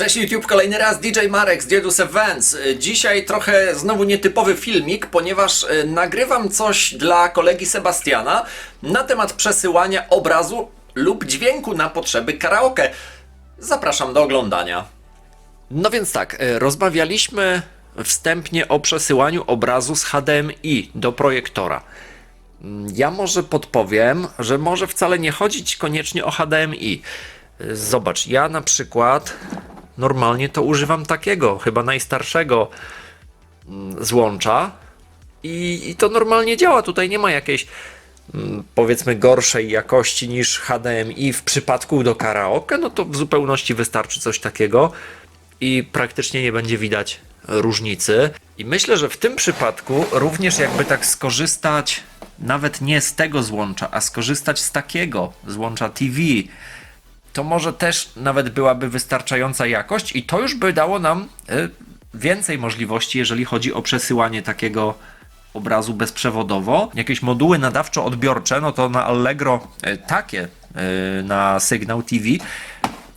Cześć YouTube, kolejny raz DJ Marek z Diedus Events. Dzisiaj trochę znowu nietypowy filmik, ponieważ e, nagrywam coś dla kolegi Sebastiana na temat przesyłania obrazu lub dźwięku na potrzeby karaoke. Zapraszam do oglądania. No więc tak, e, rozmawialiśmy wstępnie o przesyłaniu obrazu z HDMI do projektora. Ja może podpowiem, że może wcale nie chodzić koniecznie o HDMI. Zobacz, ja na przykład normalnie to używam takiego, chyba najstarszego mm, złącza i, i to normalnie działa. Tutaj nie ma jakiejś mm, powiedzmy gorszej jakości niż HDMI w przypadku do karaoke, no to w zupełności wystarczy coś takiego i praktycznie nie będzie widać różnicy. I myślę, że w tym przypadku również jakby tak skorzystać nawet nie z tego złącza, a skorzystać z takiego złącza TV, to może też nawet byłaby wystarczająca jakość i to już by dało nam y, więcej możliwości, jeżeli chodzi o przesyłanie takiego obrazu bezprzewodowo. Jakieś moduły nadawczo-odbiorcze, no to na Allegro y, takie y, na sygnał TV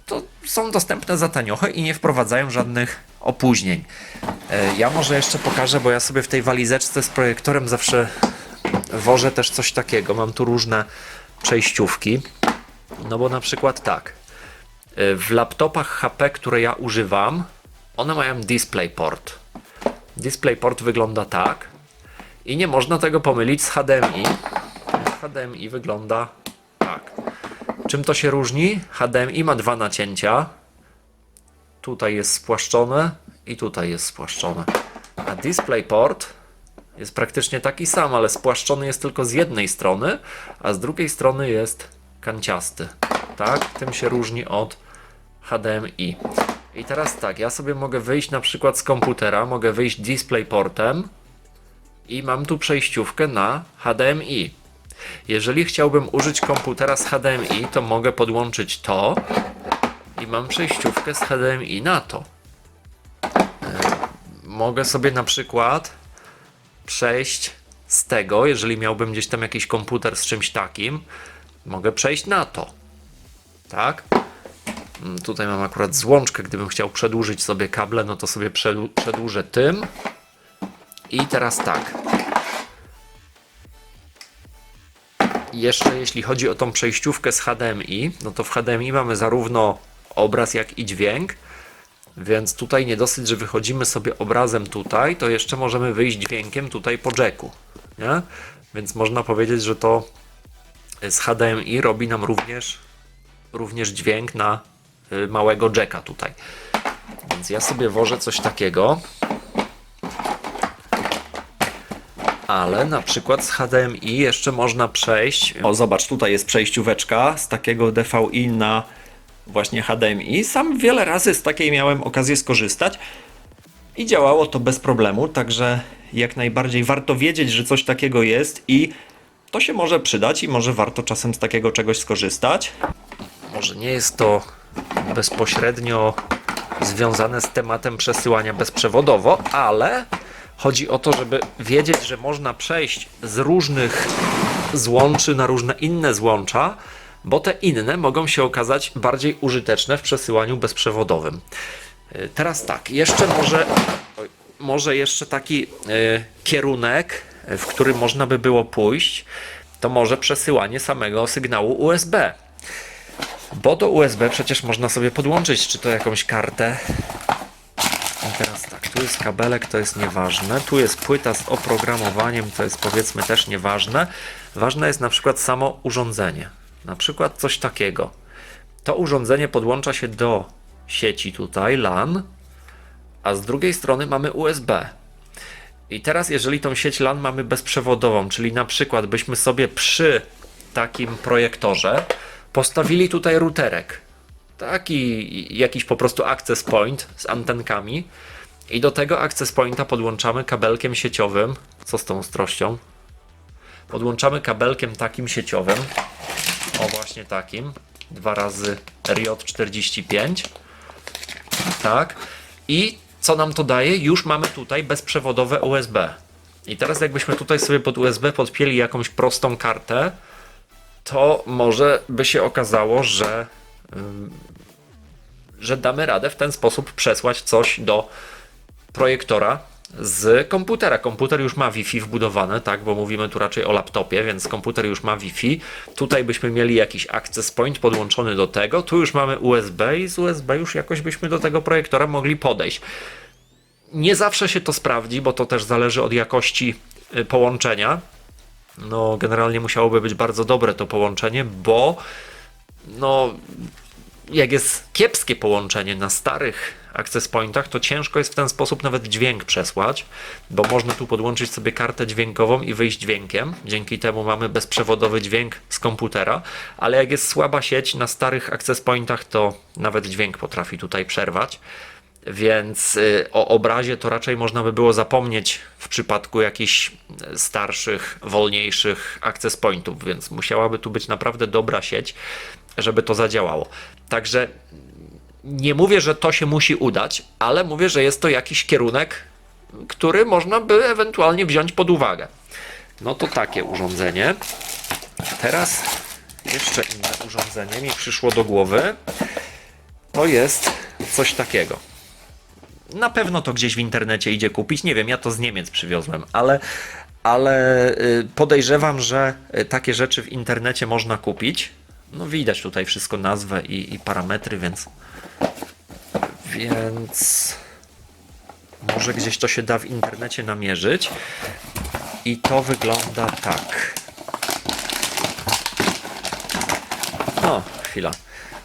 to są dostępne za taniochy i nie wprowadzają żadnych opóźnień. Ja może jeszcze pokażę, bo ja sobie w tej walizeczce z projektorem zawsze wożę też coś takiego. Mam tu różne przejściówki. No bo na przykład tak. e, W laptopach HP, które ja używam, one mają DisplayPort. DisplayPort wygląda tak i nie można tego pomylić z HDMI. HDMI wygląda tak. Czym to się różni? HDMI ma dwa nacięcia. Tutaj jest spłaszczone i tutaj jest spłaszczone. A DisplayPort jest praktycznie taki sam, ale spłaszczony jest tylko z jednej strony, a z drugiej strony jest kanciasty. Tak? Tym się różni od HDMI. I teraz tak, ja sobie mogę wyjść na przykład z komputera, mogę wyjść DisplayPortem i mam tu przejściówkę na HDMI. Jeżeli chciałbym użyć komputera z HDMI, to mogę podłączyć to i mam przejściówkę z HDMI na to. E, Mogę sobie na przykład przejść z tego, jeżeli miałbym gdzieś tam jakiś komputer z czymś takim, mogę przejść na to. Tak? Mm, Tutaj mam akurat złączkę, gdybym chciał przedłużyć sobie kable, no to sobie przedłu- przedłużę tym. I teraz tak. Jeszcze jeśli chodzi o tą przejściówkę z HDMI, no to w HDMI mamy zarówno obraz, jak i dźwięk. Więc tutaj nie dosyć, że wychodzimy sobie obrazem tutaj, to jeszcze możemy wyjść dźwiękiem tutaj po jacku. Nie? Więc można powiedzieć, że to z HDMI robi nam również, również dźwięk na y, małego jacka tutaj. Więc ja sobie wożę coś takiego. Ale na przykład z HDMI jeszcze można przejść. O, zobacz, tutaj jest przejścióweczka z takiego DVI na właśnie HDMI. Sam wiele razy z takiej miałem okazję skorzystać i działało to bez problemu, także jak najbardziej warto wiedzieć, że coś takiego jest i to się może przydać i może warto czasem z takiego czegoś skorzystać. Może nie jest to bezpośrednio związane z tematem przesyłania bezprzewodowo, ale chodzi o to, żeby wiedzieć, że można przejść z różnych złączy na różne inne złącza, bo te inne mogą się okazać bardziej użyteczne w przesyłaniu bezprzewodowym. Y, Teraz tak, jeszcze może, może jeszcze taki y, kierunek, w który można by było pójść, to może przesyłanie samego sygnału USB. Bo do USB przecież można sobie podłączyć, czy to jakąś kartę. I teraz tak, tu jest kabelek, to jest nieważne. Tu jest płyta z oprogramowaniem, to jest powiedzmy też nieważne. Ważne jest na przykład samo urządzenie. Na przykład coś takiego. To urządzenie podłącza się do sieci tutaj LAN, a z drugiej strony mamy USB. I teraz, jeżeli tą sieć LAN mamy bezprzewodową, czyli na przykład byśmy sobie przy takim projektorze postawili tutaj routerek, taki jakiś po prostu access point z antenkami i do tego access pointa podłączamy kabelkiem sieciowym. Co z tą ostrością? Podłączamy kabelkiem takim sieciowym. O właśnie takim. Dwa razy RJ45. Tak. I co nam to daje? Już mamy tutaj bezprzewodowe USB. I teraz jakbyśmy tutaj sobie pod USB podpięli jakąś prostą kartę, to może by się okazało, że, że damy radę w ten sposób przesłać coś do projektora z komputera. Komputer już ma Wi-Fi wbudowane, tak, bo mówimy tu raczej o laptopie, więc komputer już ma Wi-Fi. Tutaj byśmy mieli jakiś access point podłączony do tego. Tu już mamy USB i z USB już jakoś byśmy do tego projektora mogli podejść. Nie zawsze się to sprawdzi, bo to też zależy od jakości y, połączenia. No, generalnie musiałoby być bardzo dobre to połączenie, bo no, jak jest kiepskie połączenie na starych access pointach, to ciężko jest w ten sposób nawet dźwięk przesłać, bo można tu podłączyć sobie kartę dźwiękową i wyjść dźwiękiem. Dzięki temu mamy bezprzewodowy dźwięk z komputera, ale jak jest słaba sieć na starych access pointach, to nawet dźwięk potrafi tutaj przerwać. Więc y, o obrazie to raczej można by było zapomnieć w przypadku jakichś starszych, wolniejszych access pointów, więc musiałaby tu być naprawdę dobra sieć, żeby to zadziałało. Także nie mówię, że to się musi udać, ale mówię, że jest to jakiś kierunek, który można by ewentualnie wziąć pod uwagę. No to takie urządzenie. Teraz jeszcze inne urządzenie mi przyszło do głowy. To jest coś takiego. Na pewno to gdzieś w internecie idzie kupić. Nie wiem, ja to z Niemiec przywiozłem, ale, ale y, podejrzewam, że y, takie rzeczy w internecie można kupić. No widać tutaj wszystko nazwę i, i parametry, więc więc może gdzieś to się da w internecie namierzyć. I to wygląda tak. O, chwila.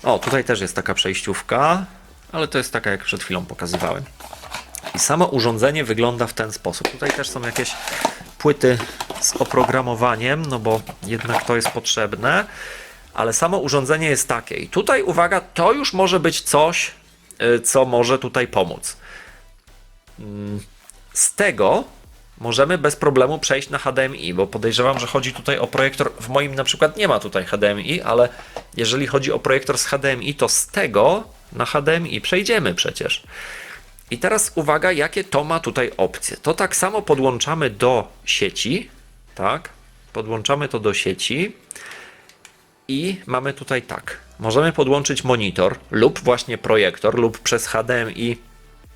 O, tutaj też jest taka przejściówka, ale to jest taka, jak przed chwilą pokazywałem. I samo urządzenie wygląda w ten sposób. Tutaj też są jakieś płyty z oprogramowaniem, no bo jednak to jest potrzebne, ale samo urządzenie jest takie. I tutaj uwaga, to już może być coś, y, co może tutaj pomóc. Mm, Z tego możemy bez problemu przejść na HDMI, bo podejrzewam, że chodzi tutaj o projektor. W moim na przykład nie ma tutaj HDMI, ale jeżeli chodzi o projektor z HDMI, to z tego na HDMI przejdziemy przecież. I teraz uwaga, jakie to ma tutaj opcje. To tak samo podłączamy do sieci, tak? Podłączamy to do sieci i mamy tutaj tak. Możemy podłączyć monitor lub właśnie projektor lub przez HDMI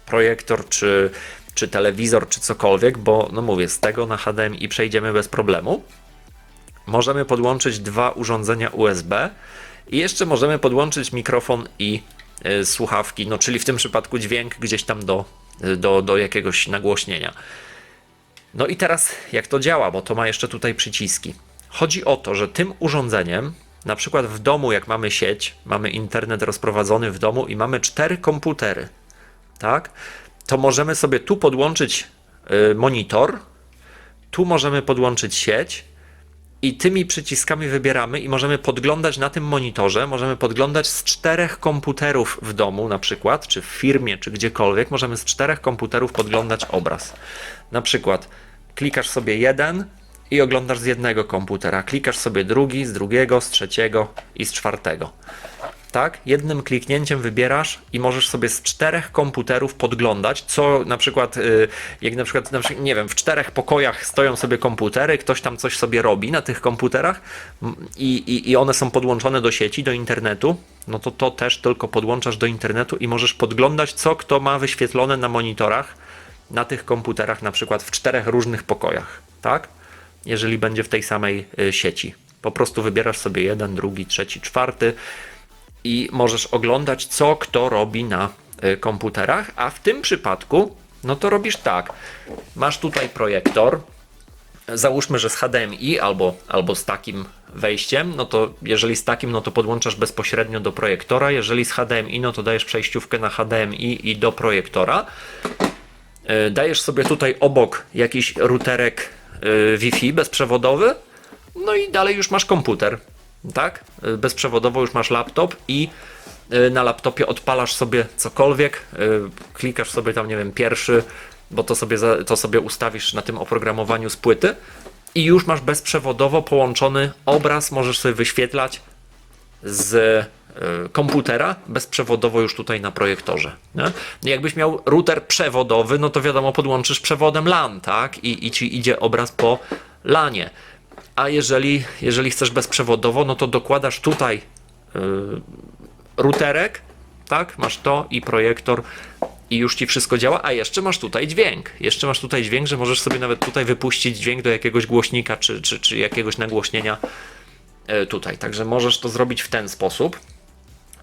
projektor czy, czy telewizor czy cokolwiek, bo no mówię, z tego na HDMI przejdziemy bez problemu. Możemy podłączyć dwa urządzenia USB i jeszcze możemy podłączyć mikrofon i y, słuchawki, no czyli w tym przypadku dźwięk gdzieś tam do, do, do jakiegoś nagłośnienia. No i teraz jak to działa, bo to ma jeszcze tutaj przyciski. Chodzi o to, że tym urządzeniem, na przykład w domu, jak mamy sieć, mamy internet rozprowadzony w domu i mamy cztery komputery, tak? To możemy sobie tu podłączyć y, monitor, tu możemy podłączyć sieć i tymi przyciskami wybieramy i możemy podglądać na tym monitorze, możemy podglądać z czterech komputerów w domu na przykład, czy w firmie, czy gdziekolwiek, możemy z czterech komputerów podglądać obraz. Na przykład klikasz sobie jeden i oglądasz z jednego komputera, klikasz sobie drugi, z drugiego, z trzeciego i z czwartego. Tak? Jednym kliknięciem wybierasz i możesz sobie z czterech komputerów podglądać, co na przykład, y, jak na przykład, nie wiem, w czterech pokojach stoją sobie komputery, ktoś tam coś sobie robi na tych komputerach i, i, i one są podłączone do sieci, do internetu, no to to też tylko podłączasz do internetu i możesz podglądać, co kto ma wyświetlone na monitorach na tych komputerach, na przykład w czterech różnych pokojach, tak? Jeżeli będzie w tej samej y, sieci. Po prostu wybierasz sobie jeden, drugi, trzeci, czwarty i możesz oglądać, co kto robi na y, komputerach, a w tym przypadku, no to robisz tak. Masz tutaj projektor, załóżmy, że z HDMI albo, albo z takim wejściem, no to jeżeli z takim, no to podłączasz bezpośrednio do projektora, jeżeli z HDMI, no to dajesz przejściówkę na HDMI i do projektora. Y, Dajesz sobie tutaj obok jakiś routerek Wi-Fi bezprzewodowy, no i dalej już masz komputer, tak? Y, Bezprzewodowo już masz laptop i y, na laptopie odpalasz sobie cokolwiek, y, klikasz sobie tam, nie wiem, pierwszy, bo to sobie, to sobie ustawisz na tym oprogramowaniu z płyty i już masz bezprzewodowo połączony obraz, możesz sobie wyświetlać z y, komputera bezprzewodowo już tutaj na projektorze. Nie? Jakbyś miał router przewodowy, no to wiadomo, podłączysz przewodem LAN, tak? I, i ci idzie obraz po LANie. A jeżeli, jeżeli chcesz bezprzewodowo, no to dokładasz tutaj y, routerek, tak? Masz to i projektor i już ci wszystko działa, a jeszcze masz tutaj dźwięk. Jeszcze masz tutaj dźwięk, że możesz sobie nawet tutaj wypuścić dźwięk do jakiegoś głośnika czy, czy, czy jakiegoś nagłośnienia e, tutaj. Także możesz to zrobić w ten sposób.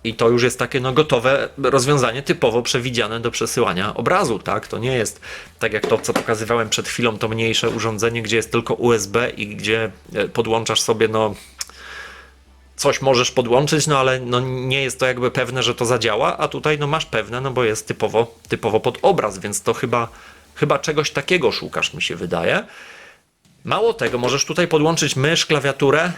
I to już jest takie no, gotowe rozwiązanie typowo przewidziane do przesyłania obrazu, tak? To nie jest tak jak to, co pokazywałem przed chwilą, to mniejsze urządzenie, gdzie jest tylko USB i gdzie e, podłączasz sobie no coś możesz podłączyć, no ale no nie jest to jakby pewne, że to zadziała, a tutaj no masz pewne, no bo jest typowo, typowo pod obraz, więc to chyba, chyba czegoś takiego szukasz, mi się wydaje. Mało tego, możesz tutaj podłączyć mysz, klawiaturę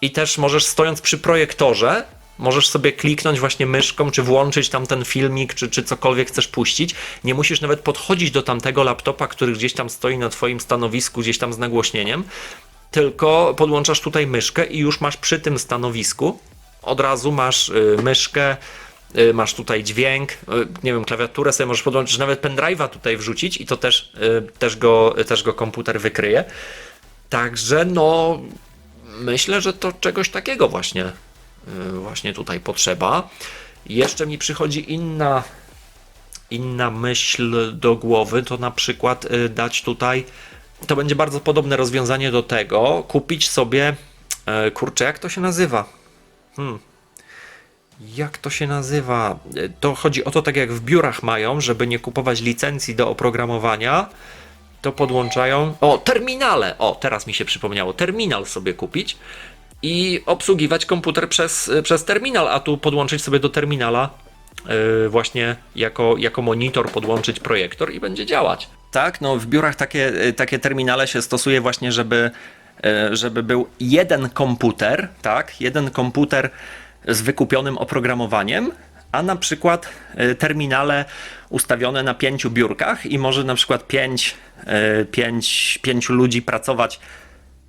i też możesz stojąc przy projektorze, możesz sobie kliknąć właśnie myszką, czy włączyć tam ten filmik, czy, czy cokolwiek chcesz puścić. Nie musisz nawet podchodzić do tamtego laptopa, który gdzieś tam stoi na twoim stanowisku, gdzieś tam z nagłośnieniem, tylko podłączasz tutaj myszkę i już masz przy tym stanowisku, od razu masz y, myszkę, y, masz tutaj dźwięk, y, nie wiem, klawiaturę sobie możesz podłączyć, nawet pendrive'a tutaj wrzucić i to też, też, go, też go komputer wykryje. Także no, myślę, że to czegoś takiego właśnie, y, właśnie tutaj potrzeba. Jeszcze mi przychodzi inna, inna myśl do głowy, to na przykład y, dać tutaj, to będzie bardzo podobne rozwiązanie do tego, kupić sobie, e, kurczę, jak to się nazywa? Hmm. Jak to się nazywa? To chodzi o to, tak jak w biurach mają, żeby nie kupować licencji do oprogramowania, to podłączają. O, terminale! O, teraz mi się przypomniało. Terminal sobie kupić i obsługiwać komputer przez, przez terminal, a tu podłączyć sobie do terminala yy, właśnie jako, jako monitor, podłączyć projektor i będzie działać. Tak, no w biurach takie, yy, takie terminale się stosuje właśnie, żeby, yy, żeby był jeden komputer, tak, jeden komputer z wykupionym oprogramowaniem, a na przykład y, terminale ustawione na pięciu biurkach i może na przykład pięć, y, pięć, pięciu ludzi pracować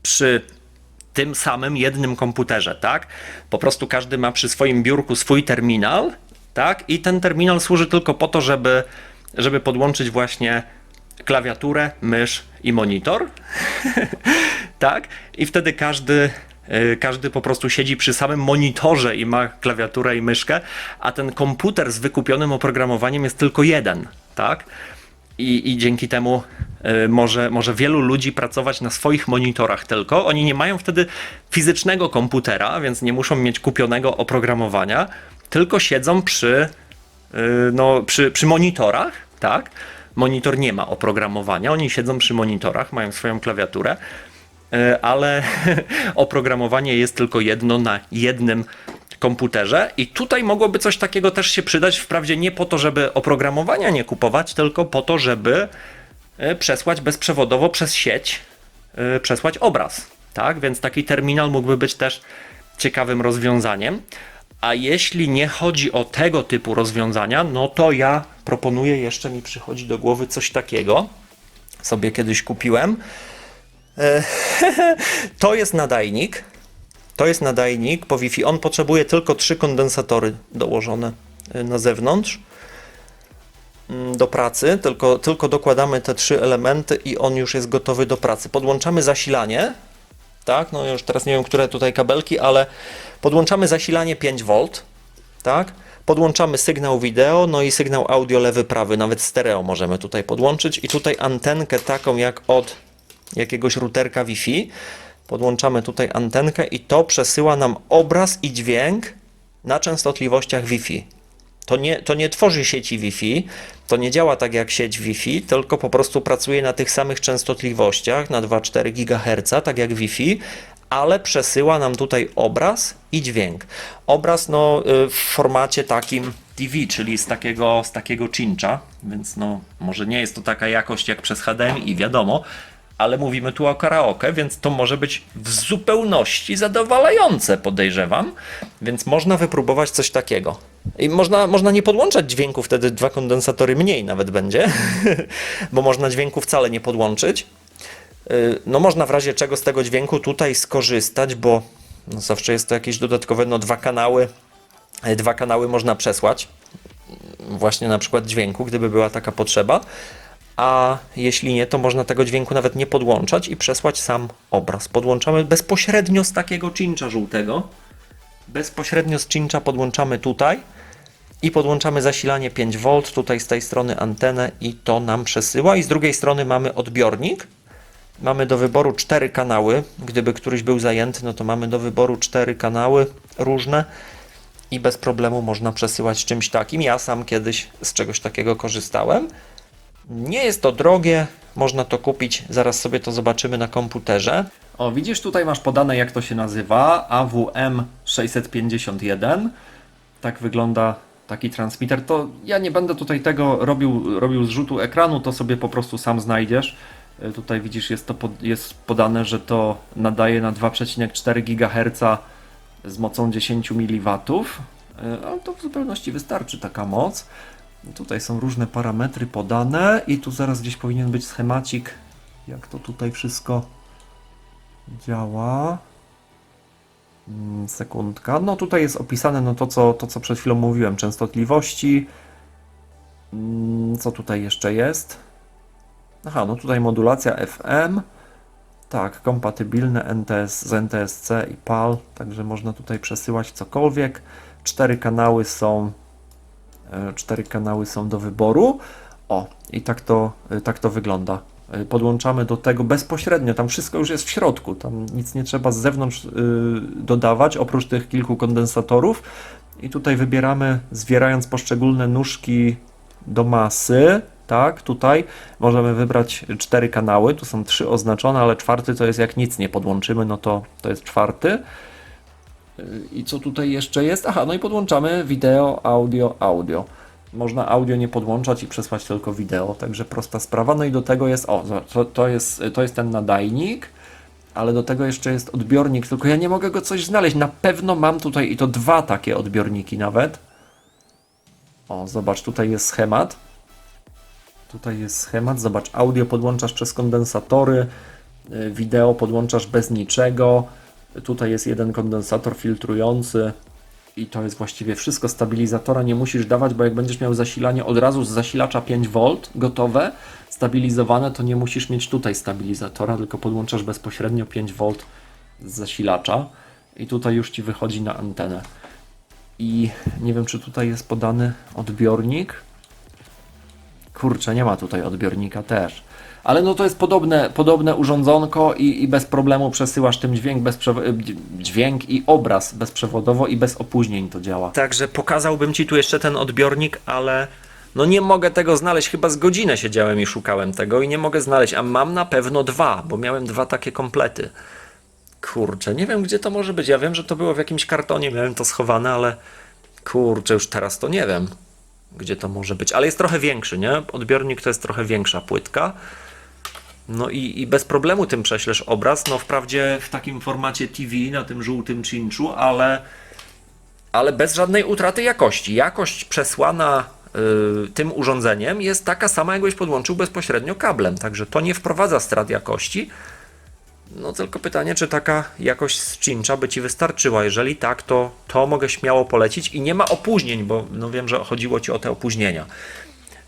przy tym samym jednym komputerze, tak? Po prostu każdy ma przy swoim biurku swój terminal, tak? I ten terminal służy tylko po to, żeby, żeby podłączyć właśnie klawiaturę, mysz i monitor, tak? I wtedy każdy, każdy po prostu siedzi przy samym monitorze i ma klawiaturę i myszkę, a ten komputer z wykupionym oprogramowaniem jest tylko jeden, tak? I, i dzięki temu y, może, może wielu ludzi pracować na swoich monitorach tylko. Oni nie mają wtedy fizycznego komputera, więc nie muszą mieć kupionego oprogramowania, tylko siedzą przy, y, no, przy, przy monitorach, tak? Monitor nie ma oprogramowania, oni siedzą przy monitorach, mają swoją klawiaturę, ale oprogramowanie jest tylko jedno na jednym komputerze i tutaj mogłoby coś takiego też się przydać, wprawdzie nie po to, żeby oprogramowania nie kupować, tylko po to, żeby y, przesłać bezprzewodowo przez sieć, y, przesłać obraz, tak? Więc taki terminal mógłby być też ciekawym rozwiązaniem. A jeśli nie chodzi o tego typu rozwiązania, no to ja proponuję, jeszcze mi przychodzi do głowy coś takiego. Sobie kiedyś kupiłem. E, to jest nadajnik. To jest nadajnik po Wi-Fi. On potrzebuje tylko trzy kondensatory dołożone e, na zewnątrz mm, do pracy, tylko, tylko dokładamy te trzy elementy i on już jest gotowy do pracy. Podłączamy zasilanie, tak, no już teraz nie wiem, które tutaj kabelki, ale podłączamy zasilanie 5V, tak, podłączamy sygnał wideo, no i sygnał audio lewy, prawy, nawet stereo możemy tutaj podłączyć i tutaj antenkę taką jak od jakiegoś routerka Wi-Fi, podłączamy tutaj antenkę i to przesyła nam obraz i dźwięk na częstotliwościach Wi-Fi. To nie, to nie tworzy sieci Wi-Fi, to nie działa tak jak sieć Wi-Fi, tylko po prostu pracuje na tych samych częstotliwościach, na 2,4 GHz, tak jak Wi-Fi, ale przesyła nam tutaj obraz i dźwięk. Obraz no, y, w formacie takim TV, czyli z takiego, z takiego cincha, więc no, może nie jest to taka jakość jak przez HDMI, wiadomo, ale mówimy tu o karaoke, więc to może być w zupełności zadowalające, podejrzewam. Więc można wypróbować coś takiego. I można, można nie podłączać dźwięku, wtedy dwa kondensatory mniej nawet będzie, bo można dźwięku wcale nie podłączyć. Yy, No można w razie czego z tego dźwięku tutaj skorzystać, bo no zawsze jest to jakieś dodatkowe, no dwa kanały, yy, dwa kanały można przesłać, właśnie na przykład dźwięku, gdyby była taka potrzeba a jeśli nie, to można tego dźwięku nawet nie podłączać i przesłać sam obraz. Podłączamy bezpośrednio z takiego cincha żółtego. Bezpośrednio z cincha podłączamy tutaj i podłączamy zasilanie 5V, tutaj z tej strony antenę i to nam przesyła i z drugiej strony mamy odbiornik. Mamy do wyboru cztery kanały, gdyby któryś był zajęty, no to mamy do wyboru cztery kanały różne i bez problemu można przesyłać czymś takim. Ja sam kiedyś z czegoś takiego korzystałem. Nie jest to drogie, można to kupić, zaraz sobie to zobaczymy na komputerze. O, widzisz, tutaj masz podane jak to się nazywa, AWM 651. Tak wygląda taki transmitter. To ja nie będę tutaj tego robił, robił zrzutu ekranu, to sobie po prostu sam znajdziesz. Y, Tutaj widzisz, jest to pod, jest podane, że to nadaje na 2,4 GHz z mocą 10 mW. Ale to w zupełności wystarczy taka moc. Tutaj są różne parametry podane i tu zaraz gdzieś powinien być schemacik, jak to tutaj wszystko działa. Mm, Sekundka. No tutaj jest opisane no to, co, to, co przed chwilą mówiłem, częstotliwości. Mm, Co tutaj jeszcze jest? Aha, no tutaj modulacja FM. Tak, kompatybilne NTS z NTSC i PAL, także można tutaj przesyłać cokolwiek. Cztery kanały są cztery kanały są do wyboru. O, i tak to, e, tak to wygląda. E, Podłączamy do tego bezpośrednio, tam wszystko już jest w środku, tam nic nie trzeba z zewnątrz dodawać, oprócz tych kilku kondensatorów. I tutaj wybieramy, zwierając poszczególne nóżki do masy, tak, tutaj możemy wybrać cztery kanały, tu są trzy oznaczone, ale czwarty to jest jak nic nie podłączymy, no to to jest czwarty. I co tutaj jeszcze jest? Aha, no i podłączamy wideo, audio, audio. Można audio nie podłączać i przesłać tylko wideo, także prosta sprawa. No i do tego jest, o, to, to, jest, to jest ten nadajnik, ale do tego jeszcze jest odbiornik, tylko ja nie mogę go coś znaleźć. Na pewno mam tutaj i to dwa takie odbiorniki nawet. O, zobacz, tutaj jest schemat. Tutaj jest schemat, zobacz, audio podłączasz przez kondensatory, y, wideo podłączasz bez niczego. Tutaj jest jeden kondensator filtrujący i to jest właściwie wszystko. Stabilizatora nie musisz dawać, bo jak będziesz miał zasilanie od razu z zasilacza 5V gotowe, stabilizowane, to nie musisz mieć tutaj stabilizatora, tylko podłączasz bezpośrednio 5V z zasilacza i tutaj już Ci wychodzi na antenę. I nie wiem, czy tutaj jest podany odbiornik. Kurczę, nie ma tutaj odbiornika też. Ale no to jest podobne, podobne urządzonko i, i bez problemu przesyłasz tym dźwięk, bezprzewo- dźwięk i obraz bezprzewodowo i bez opóźnień to działa. Także pokazałbym Ci tu jeszcze ten odbiornik, ale no nie mogę tego znaleźć. Chyba z godzinę siedziałem i szukałem tego i nie mogę znaleźć, a mam na pewno dwa, bo miałem dwa takie komplety. Kurczę, nie wiem gdzie to może być. Ja wiem, że to było w jakimś kartonie, miałem to schowane, ale kurczę, już teraz to nie wiem, gdzie to może być. Ale jest trochę większy, nie? Odbiornik to jest trochę większa płytka. No i, i bez problemu tym prześlesz obraz. No wprawdzie w takim formacie TV na tym żółtym cinchu, ale, ale bez żadnej utraty jakości. Jakość przesłana y, tym urządzeniem jest taka sama, jakbyś podłączył bezpośrednio kablem. Także to nie wprowadza strat jakości. No tylko pytanie, czy taka jakość z cincha by Ci wystarczyła. Jeżeli tak, to to mogę śmiało polecić i nie ma opóźnień, bo no wiem, że chodziło Ci o te opóźnienia.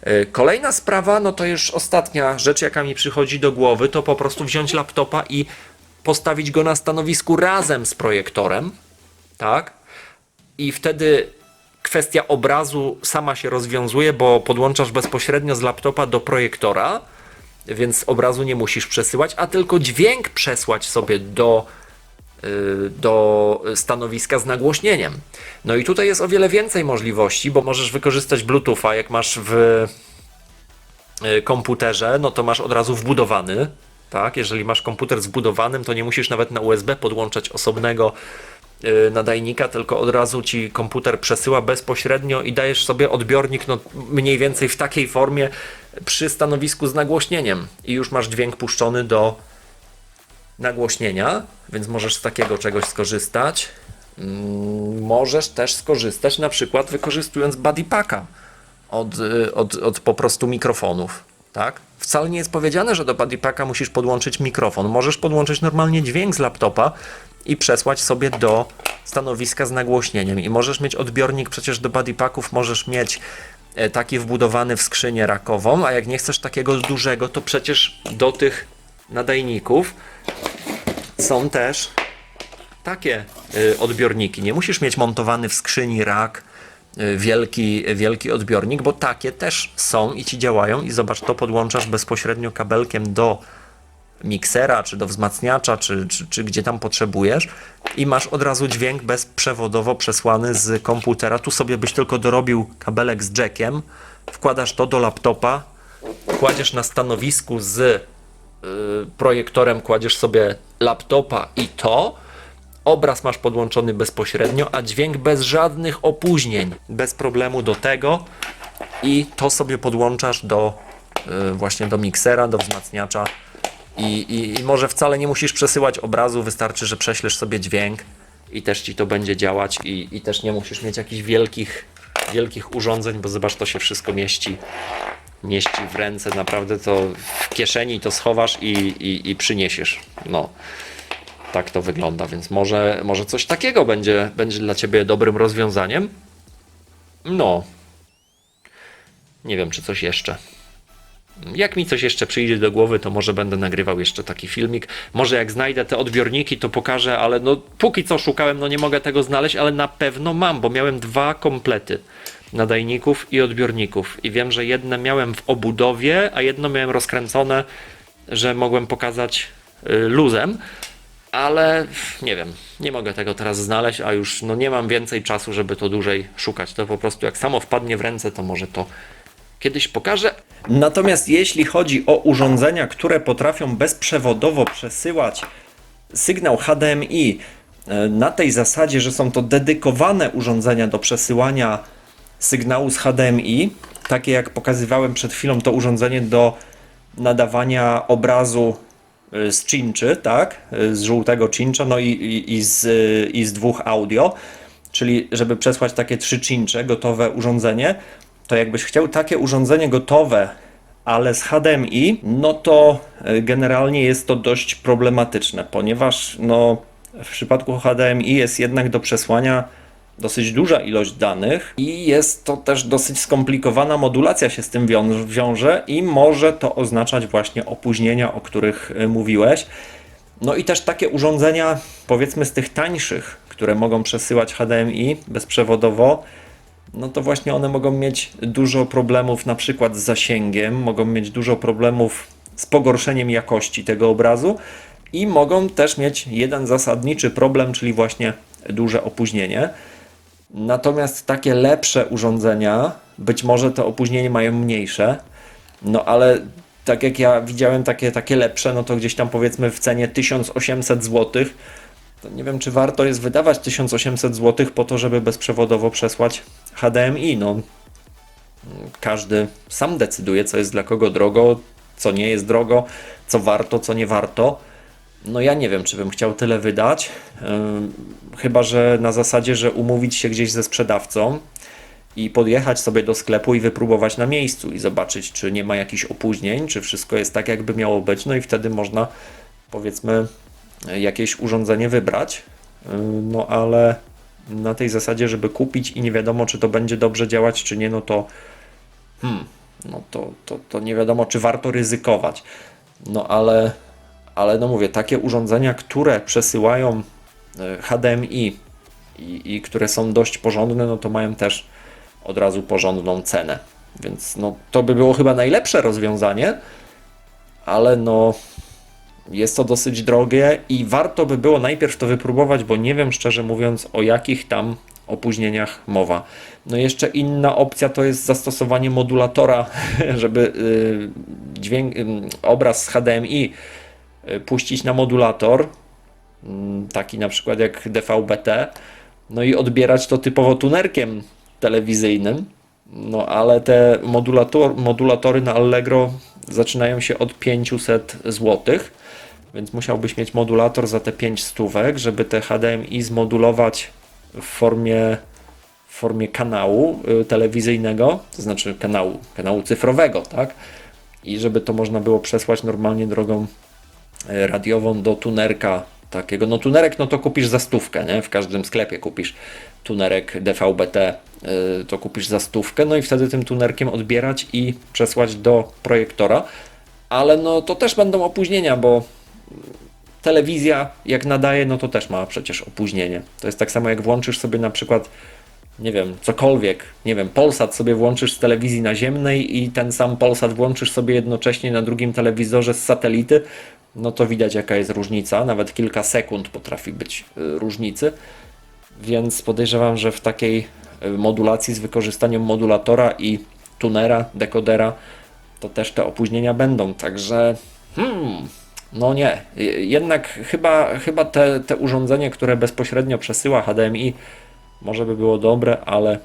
Y, Kolejna sprawa, no to już ostatnia rzecz, jaka mi przychodzi do głowy, to po prostu wziąć laptopa i postawić go na stanowisku razem z projektorem, tak? I wtedy kwestia obrazu sama się rozwiązuje, bo podłączasz bezpośrednio z laptopa do projektora, więc obrazu nie musisz przesyłać, a tylko dźwięk przesłać sobie do do stanowiska z nagłośnieniem. No i tutaj jest o wiele więcej możliwości, bo możesz wykorzystać Bluetootha, jak masz w y, komputerze, no to masz od razu wbudowany, tak? Jeżeli masz komputer zbudowanym, to nie musisz nawet na USB podłączać osobnego y, nadajnika, tylko od razu ci komputer przesyła bezpośrednio i dajesz sobie odbiornik no, mniej więcej w takiej formie przy stanowisku z nagłośnieniem i już masz dźwięk puszczony do nagłośnienia, więc możesz z takiego czegoś skorzystać. Mm, Możesz też skorzystać na przykład wykorzystując bodypacka od, y, od, od po prostu mikrofonów. Tak? Wcale nie jest powiedziane, że do bodypacka musisz podłączyć mikrofon. Możesz podłączyć normalnie dźwięk z laptopa i przesłać sobie do stanowiska z nagłośnieniem. I możesz mieć odbiornik przecież do bodypacków, możesz mieć e, taki wbudowany w skrzynię rakową, a jak nie chcesz takiego dużego, to przecież do tych nadajników są też takie y, odbiorniki. Nie musisz mieć montowany w skrzyni rak, y, wielki, wielki odbiornik, bo takie też są i ci działają i zobacz, to podłączasz bezpośrednio kabelkiem do miksera, czy do wzmacniacza, czy, czy, czy gdzie tam potrzebujesz i masz od razu dźwięk bezprzewodowo przesłany z komputera. Tu sobie byś tylko dorobił kabelek z jackiem, wkładasz to do laptopa, kładziesz na stanowisku z projektorem, kładziesz sobie laptopa i to, obraz masz podłączony bezpośrednio, a dźwięk bez żadnych opóźnień, bez problemu do tego i to sobie podłączasz do y, właśnie do miksera, do wzmacniacza i, i, i może wcale nie musisz przesyłać obrazu, wystarczy, że prześlesz sobie dźwięk i też ci to będzie działać i, i też nie musisz mieć jakichś wielkich, wielkich urządzeń, bo zobacz, to się wszystko mieści mieści w ręce, naprawdę to w kieszeni to schowasz i, i, i przyniesiesz. No, tak to wygląda, więc może, może coś takiego będzie, będzie dla Ciebie dobrym rozwiązaniem. No, nie wiem, czy coś jeszcze. Jak mi coś jeszcze przyjdzie do głowy, to może będę nagrywał jeszcze taki filmik. Może jak znajdę te odbiorniki, to pokażę, ale no póki co szukałem, no nie mogę tego znaleźć, ale na pewno mam, bo miałem dwa komplety nadajników i odbiorników. I wiem, że jedne miałem w obudowie, a jedno miałem rozkręcone, że mogłem pokazać y, luzem, ale nie wiem, nie mogę tego teraz znaleźć, a już no nie mam więcej czasu, żeby to dłużej szukać. To po prostu jak samo wpadnie w ręce, to może to kiedyś pokażę. Natomiast jeśli chodzi o urządzenia, które potrafią bezprzewodowo przesyłać sygnał HDMI e, na tej zasadzie, że są to dedykowane urządzenia do przesyłania sygnału z HDMI, takie jak pokazywałem przed chwilą to urządzenie do nadawania obrazu y, z cinczy, tak, y, z żółtego cincha, no i, i, i, z, y, i z dwóch audio, czyli żeby przesłać takie trzy cincze, gotowe urządzenie, to jakbyś chciał takie urządzenie gotowe, ale z HDMI, no to generalnie jest to dość problematyczne, ponieważ no, w przypadku HDMI jest jednak do przesłania dosyć duża ilość danych i jest to też dosyć skomplikowana modulacja się z tym wią- wiąże i może to oznaczać właśnie opóźnienia, o których y, mówiłeś. No i też takie urządzenia, powiedzmy z tych tańszych, które mogą przesyłać HDMI bezprzewodowo, no to właśnie one mogą mieć dużo problemów na przykład z zasięgiem, mogą mieć dużo problemów z pogorszeniem jakości tego obrazu i mogą też mieć jeden zasadniczy problem, czyli właśnie duże opóźnienie. Natomiast takie lepsze urządzenia, być może to opóźnienie mają mniejsze, no ale tak jak ja widziałem takie, takie lepsze, no to gdzieś tam powiedzmy w cenie 1800 zł, to nie wiem czy warto jest wydawać 1800 zł po to, żeby bezprzewodowo przesłać HDMI. No, każdy sam decyduje, co jest dla kogo drogo, co nie jest drogo, co warto, co nie warto. No ja nie wiem, czy bym chciał tyle wydać, chyba że na zasadzie, że umówić się gdzieś ze sprzedawcą i podjechać sobie do sklepu i wypróbować na miejscu i zobaczyć, czy nie ma jakichś opóźnień, czy wszystko jest tak, jakby miało być, no i wtedy można powiedzmy jakieś urządzenie wybrać. No ale na tej zasadzie, żeby kupić i nie wiadomo, czy to będzie dobrze działać, czy nie, no to hmm, no to, to, to nie wiadomo, czy warto ryzykować. No ale, ale no mówię, takie urządzenia, które przesyłają e, HDMI i, i które są dość porządne, no to mają też od razu porządną cenę. Więc no, to by było chyba najlepsze rozwiązanie, ale no jest to dosyć drogie i warto by było najpierw to wypróbować, bo nie wiem szczerze mówiąc o jakich tam opóźnieniach mowa. No jeszcze inna opcja to jest zastosowanie modulatora, żeby y, dźwięk, y, obraz z HDMI puścić na modulator, mm, taki na przykład jak DVB-T, no i odbierać to typowo tunerkiem telewizyjnym. No ale te modulator, modulatory na Allegro zaczynają się od 500 złotych więc musiałbyś mieć modulator za te 5 stówek, żeby te HDMI zmodulować w formie, formie kanału y, telewizyjnego, to znaczy kanału, kanału cyfrowego, tak? I żeby to można było przesłać normalnie drogą radiową do tunerka takiego. No tunerek no to kupisz za stówkę, nie? W każdym sklepie kupisz tunerek DVB-T, y, to kupisz za stówkę, no i wtedy tym tunerkiem odbierać i przesłać do projektora. Ale no to też będą opóźnienia, bo telewizja jak nadaje, no to też ma przecież opóźnienie. To jest tak samo jak włączysz sobie na przykład nie wiem, cokolwiek, nie wiem, Polsat sobie włączysz z telewizji naziemnej i ten sam Polsat włączysz sobie jednocześnie na drugim telewizorze z satelity, no to widać jaka jest różnica, nawet kilka sekund potrafi być y, różnicy, więc podejrzewam, że w takiej y, modulacji z wykorzystaniem modulatora i tunera, dekodera, to też te opóźnienia będą, także hmm, no nie, Y- jednak chyba, chyba te, te urządzenie, które bezpośrednio przesyła HDMI, może by było dobre, ale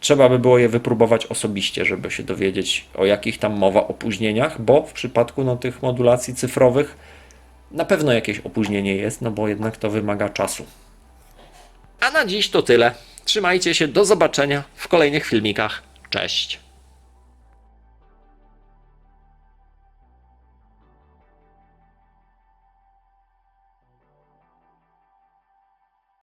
trzeba by było je wypróbować osobiście, żeby się dowiedzieć o jakich tam mowa opóźnieniach, bo w przypadku no, tych modulacji cyfrowych na pewno jakieś opóźnienie jest, no bo jednak to wymaga czasu. A na dziś to tyle. Trzymajcie się, do zobaczenia w kolejnych filmikach. Cześć!